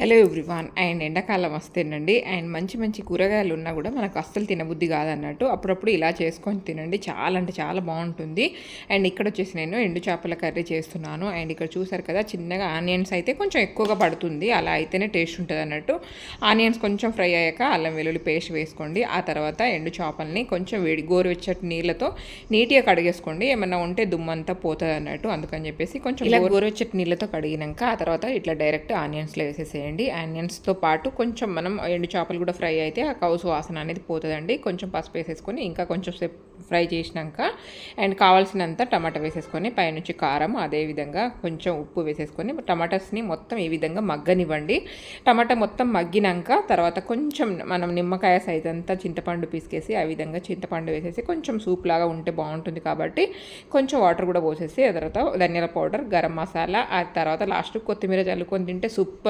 Hello everyone and ఎండాకాలం వస్తేనండి and మంచి మంచి కూరగాయలు ఉన్నా కూడా మనకు అస్సలు తినబుద్ధి కాదన్నట్టు అప్పుడప్పుడు ఇలా చేసుకొని తినండి. చాలా అంటే చాలా బాగుంటుంది. అండ్ ఇక్కడ వచ్చేసి నేను ఎండు చేపల కర్రీ చేస్తున్నాను. అండ్ ఇక్కడ చూసారు కదా చిన్నగా ఆనియన్స్ అయితే కొంచెం ఎక్కువగా పడుతుంది. అలా అయితేనే టేస్ట్ ఉంటుంది అన్నట్టు. ఆనియన్స్ కొంచెం ఫ్రై అయ్యాక అల్లం వెల్లుల్లి పేస్ట్ వేసుకోండి. ఆ తర్వాత ఎండు చేపల్ని కొంచెం వేడి గోరువెచ్చటి నీళ్ళతో నీట్గా కడిగేసుకోండి. ఏమన్నా ఉంటే దుమ్మంతా పోతుంది అన్నట్టు అందుకని చెప్పేసి కొంచెం గోరువెచ్చటి నీళ్ళతో కడిగినాక ఆ తర్వాత ఇట్లా డైరెక్ట్ ఆనియన్స్లో వేసేసేయండి. ఆనియన్స్తో పాటు కొంచెం మనం ఎండు చేపలు కూడా ఫ్రై అయితే ఆ కౌసు వాసన అనేది పోతుందండి. కొంచెం పసుపు వేసేసుకొని ఇంకా కొంచెం సేపు ఫ్రై చేసినాక అండ్ కావాల్సినంత టమాటా వేసేసుకొని పైనుంచి కారం అదేవిధంగా కొంచెం ఉప్పు వేసేసుకొని టమాటాస్ని మొత్తం ఈ విధంగా మగ్గనివ్వండి. టమాటా మొత్తం మగ్గినాక తర్వాత కొంచెం మనం నిమ్మకాయ సైజ్ అంతా చింతపండు పీసుకేసి ఆ విధంగా చింతపండు వేసేసి కొంచెం సూప్ లాగా ఉంటే బాగుంటుంది కాబట్టి కొంచెం వాటర్ కూడా పోసేసి ఆ తర్వాత ధనియాల పౌడర్ గరం మసాలా ఆ తర్వాత లాస్ట్ కొత్తిమీర చల్లుకొని తింటే సూపర్